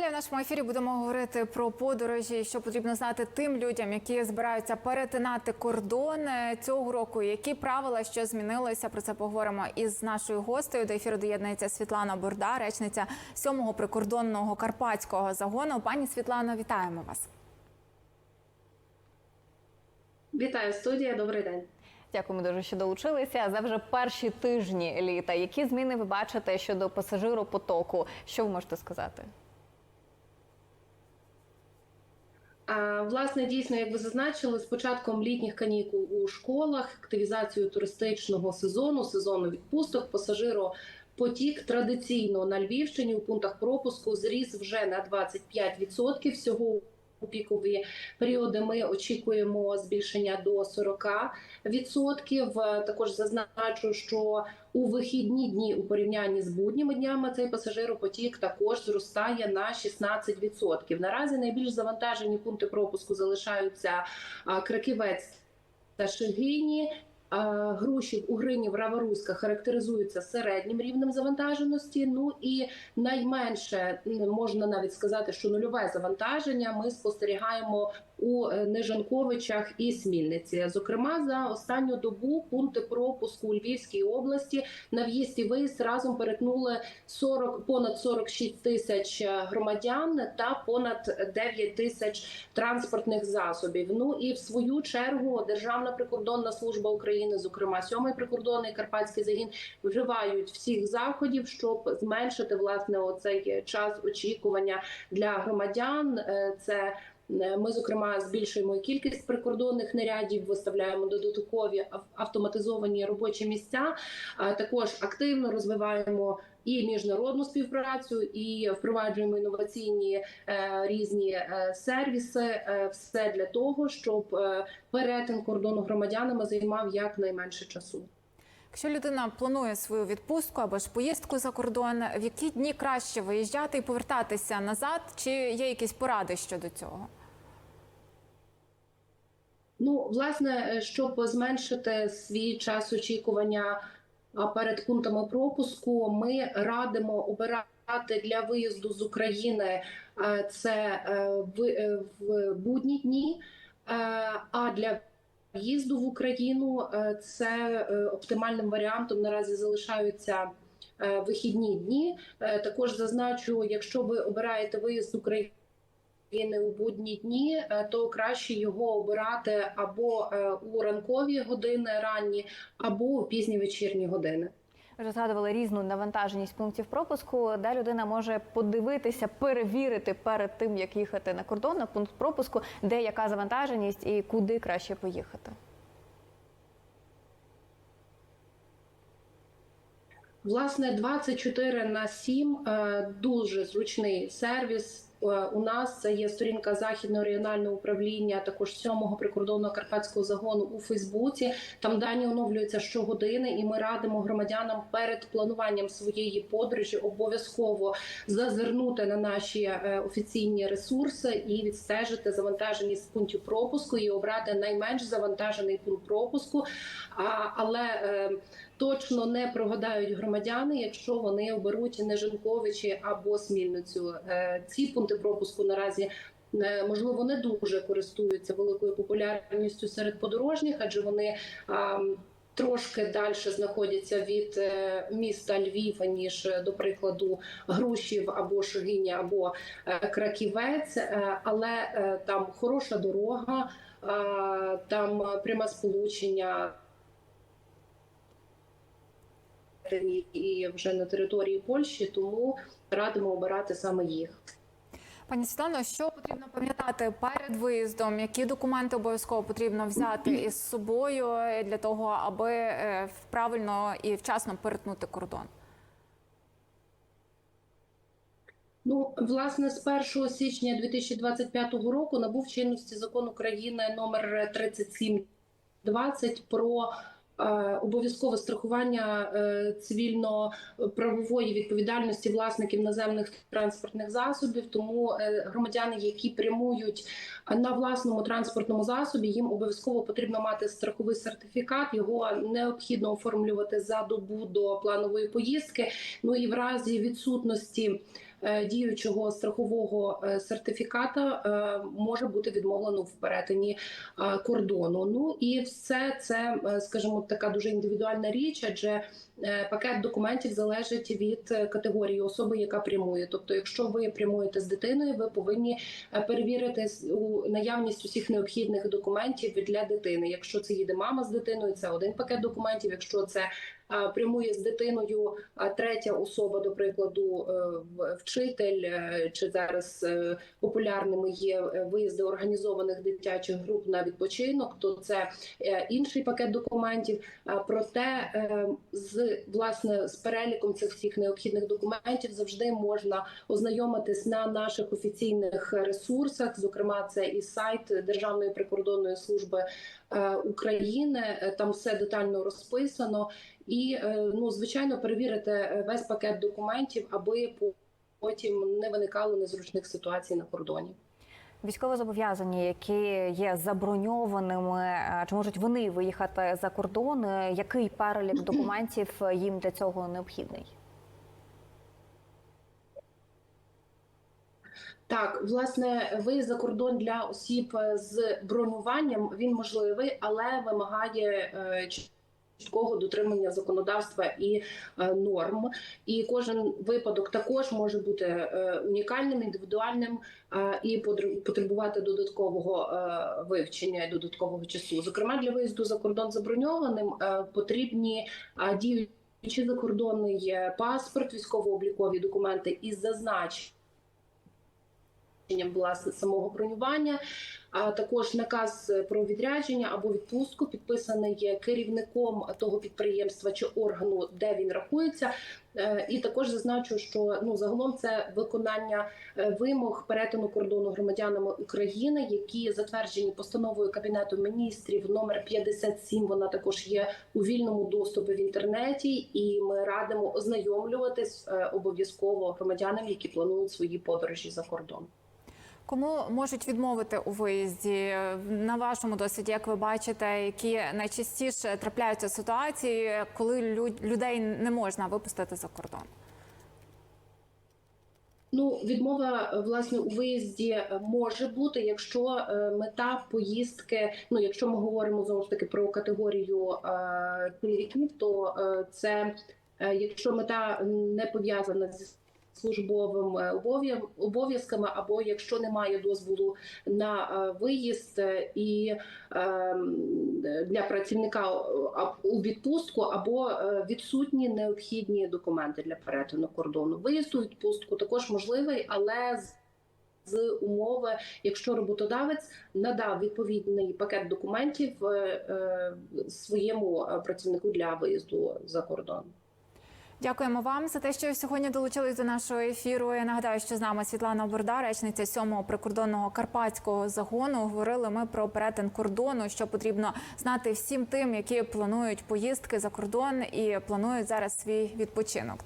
Далі в нашому ефірі будемо говорити про подорожі, що потрібно знати тим людям, які збираються перетинати кордон е, цього року. Які правила що змінилися? Про це поговоримо із нашою гостею. До ефіру доєднується Світлана Бурда, речниця сьомого прикордонного карпатського загону. Пані Світлано, вітаємо вас. Вітаю студія. Добрий день. Дякуємо дуже, що долучилися. За вже перші тижні літа. Які зміни ви бачите щодо пасажиропотоку? Що ви можете сказати? А, власне, дійсно, як ви зазначили, з початком літніх канікул у школах, активізацію туристичного сезону, сезону відпусток, пасажиропотік традиційно на Львівщині у пунктах пропуску зріс вже на 25% всього. У пікові періоди ми очікуємо збільшення до 40%. Також зазначу, що у вихідні дні у порівнянні з будніми днями цей пасажиропотік також зростає на 16%. Наразі найбільш завантажені пункти пропуску залишаються Краківець та Шегині. А, Грушів, Угринів, Раваруська характеризуються середнім рівнем завантаженості. Ну і найменше можна навіть сказати, що нульове завантаження ми спостерігаємо у е, Нежанковичах і Смільниці. Зокрема, за останню добу пункти пропуску у Львівській області на в'їзд виїзд разом перетнули 40, понад 46 тисяч громадян та понад 9 тисяч транспортних засобів. Ну і в свою чергу Державна прикордонна служба України, зокрема сьомий прикордонний карпатський загін, вживають всіх заходів, щоб зменшити власне оцей час очікування для громадян. Е, Це Е, ми, зокрема, збільшуємо кількість прикордонних нарядів, виставляємо додаткові ав- автоматизовані робочі місця. А також активно розвиваємо і міжнародну співпрацю, і впроваджуємо інноваційні е, різні е, сервіси. Е, все для того, щоб перетин кордону громадянами займав якнайменше часу. Якщо людина планує свою відпустку або ж поїздку за кордон, в які дні краще виїжджати і повертатися назад? Чи є якісь поради щодо цього? Ну, власне, щоб зменшити свій час очікування перед пунктами пропуску, ми радимо обирати для виїзду з України е, це е, в, е, в будні дні, а для в'їзду в Україну це оптимальним варіантом наразі залишаються. Вихідні дні також зазначу, якщо ви обираєте виїзд з України України у будні дні, е, то краще його обирати або е, у ранкові години ранні, або у пізні вечірні години. Вже згадували різну навантаженість пунктів пропуску, де людина може подивитися, перевірити перед тим, як їхати на кордон на пункт пропуску, де яка завантаженість і куди краще поїхати. Власне, 24 на 7 е, дуже зручний сервіс. Е, У нас є сторінка західного регіонального управління, також сьомого прикордонного карпатського загону у Фейсбуці. Там дані оновлюються щогодини, і ми радимо громадянам перед плануванням своєї подорожі обов'язково зазирнути на наші е, офіційні ресурси і відстежити завантаженість пунктів пропуску і обрати найменш завантажений пункт пропуску. Але е, точно не прогадають громадяни, якщо вони оберуть Нежинковичі або Смільницю. Е, Ці пункти пропуску наразі. е, Можливо, не дуже користуються великою популярністю серед подорожніх, адже вони трошки далі знаходяться від е, міста Львів, ніж, до прикладу, Грушів або Шогиня, або Краківець. Але там хороша дорога, там пряме сполучення і вже на території Польщі, тому радимо обирати саме їх. Пані Світлано, що потрібно пам'ятати перед виїздом? Які документи обов'язково потрібно взяти із собою для того, аби е, правильно і вчасно перетнути кордон? Ну, власне, з 1 січня 2025 року набув чинності закон України номер 3720 про обов'язкове страхування е, цивільно-правової відповідальності власників наземних транспортних засобів. Тому е, громадяни, які прямують на власному транспортному засобі, їм обов'язково потрібно мати страховий сертифікат. Його необхідно оформлювати за добу до планової поїздки. Ну і в разі відсутності е, діючого страхового е, сертифіката е, може бути відмовлено в перетині е, кордону. Ну і все це, е, скажімо, така дуже індивідуальна річ, адже е, пакет документів залежить від е, категорії особи, яка прямує. Тобто, якщо ви прямуєте з дитиною, ви повинні е, перевірити наявність усіх необхідних документів для дитини. Якщо це їде мама з дитиною, це один пакет документів. Якщо це е, прямує з дитиною а третя особа, до прикладу, е, вчитель е, чи зараз е, популярними є виїзди організованих дитячих груп на відпочинок, то це інший пакет документів. Проте з власне з переліком цих всіх необхідних документів завжди можна ознайомитись на наших офіційних ресурсах. Зокрема, це і сайт Державної прикордонної служби України. Там все детально розписано. І е, ну звичайно перевірити е, весь пакет документів, аби потім не виникало незручних ситуацій на кордоні. Військовозобов'язані, які є заброньованими, е, чи можуть вони виїхати за кордон? Який перелік документів їм для цього необхідний? Так, власне, виїзд за кордон для осіб з бронюванням він можливий, але вимагає чіткого дотримання законодавства і е, норм. І кожен випадок також може бути е, унікальним, індивідуальним е, і потребувати додаткового вивчення і додаткового часу. Зокрема, для виїзду за кордон заброньованим потрібні діючі закордонний паспорт, військово-облікові документи із зазначенням власне самого бронювання, а також наказ про відрядження або відпустку, підписаний керівником того підприємства чи органу, де він рахується. Е, І також зазначу, що ну загалом це виконання е, вимог перетину кордону громадянами України, які затверджені постановою кабінету міністрів номер 57. Вона також є у вільному доступі в інтернеті, і ми радимо ознайомлюватись е, обов'язково громадянам, які планують свої подорожі за кордон. Кому можуть відмовити у виїзді на вашому досвіді, як ви бачите, які найчастіше трапляються ситуації, коли лю- людей не можна випустити за кордон? Ну, відмова е, власне у виїзді е, може бути, якщо е, мета поїздки. Ну, якщо ми говоримо знову ж таки про категорію е, чоловіків, то е, це е, якщо мета не пов'язана зі службовим е, обов'язками, або якщо немає дозволу на е, виїзд е, і е, для працівника у відпустку, або відсутні необхідні документи для перетину кордону. Виїзд у відпустку також можливий, але з- умови, якщо роботодавець надав відповідний пакет документів своєму працівнику для виїзду за кордон. Дякуємо вам за те, що сьогодні долучились до нашого ефіру. Я нагадаю, що з нами Світлана Борда, речниця сьомого прикордонного карпатського загону. Говорили ми про перетин кордону, що потрібно знати всім тим, які планують поїздки за кордон і планують зараз свій відпочинок.